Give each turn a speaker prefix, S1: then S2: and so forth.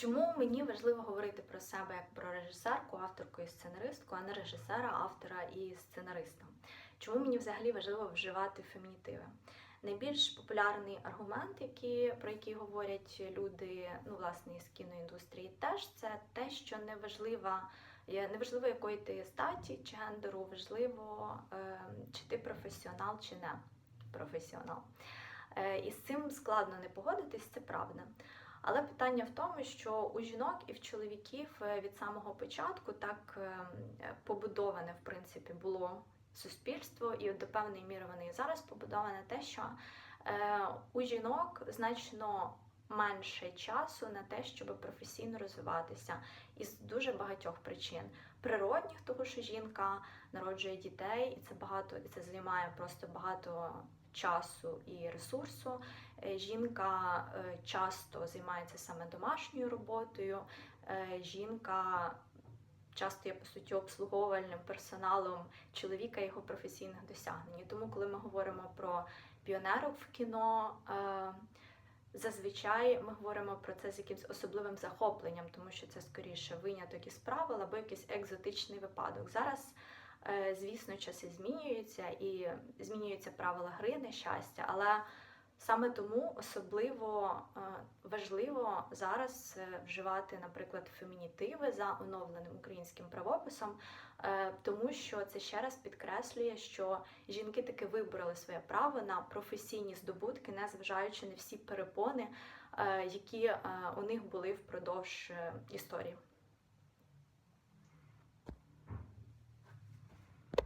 S1: Чому мені важливо говорити про себе як про режисерку, авторку і сценаристку, а не режисера, автора і сценариста? Чому мені взагалі важливо вживати фемінітиви? Найбільш популярний аргумент, який, про який говорять люди, ну власне із кіноіндустрії, теж це те, що неважлива, неважливо якої ти статі чи гендеру, важливо, е, чи ти професіонал, чи не професіонал. Е, І з цим складно не погодитись, це правда. Але питання в тому, що у жінок і в чоловіків е, від самого початку так е, побудоване, в принципі, було суспільство, і до певної міри вони і зараз побудоване те, що е, у жінок значно менше часу на те, щоб професійно розвиватися, із дуже багатьох причин. Природних, того що жінка народжує дітей, і це багато, і це займає просто багато часу і ресурсу. Е, Жінка е, часто займається саме домашньою роботою. Е, Жінка часто є по суті обслуговувальним персоналом чоловіка і його професійних досягнень. Тому, коли ми говоримо про піонерок в кіно, зазвичай ми говоримо про це з якимось особливим захопленням, тому що це скоріше виняток із правил або якийсь екзотичний випадок. Зараз Звісно, часи змінюються і змінюються правила гри на щастя, але саме тому особливо е, важливо зараз е, вживати, наприклад, фемінітиви за оновленим українським правописом, е, тому що це ще раз підкреслює, що жінки таки вибороли своє право на професійні здобутки, незважаючи на всі перепони, е, які е, у них були впродовж е, історії.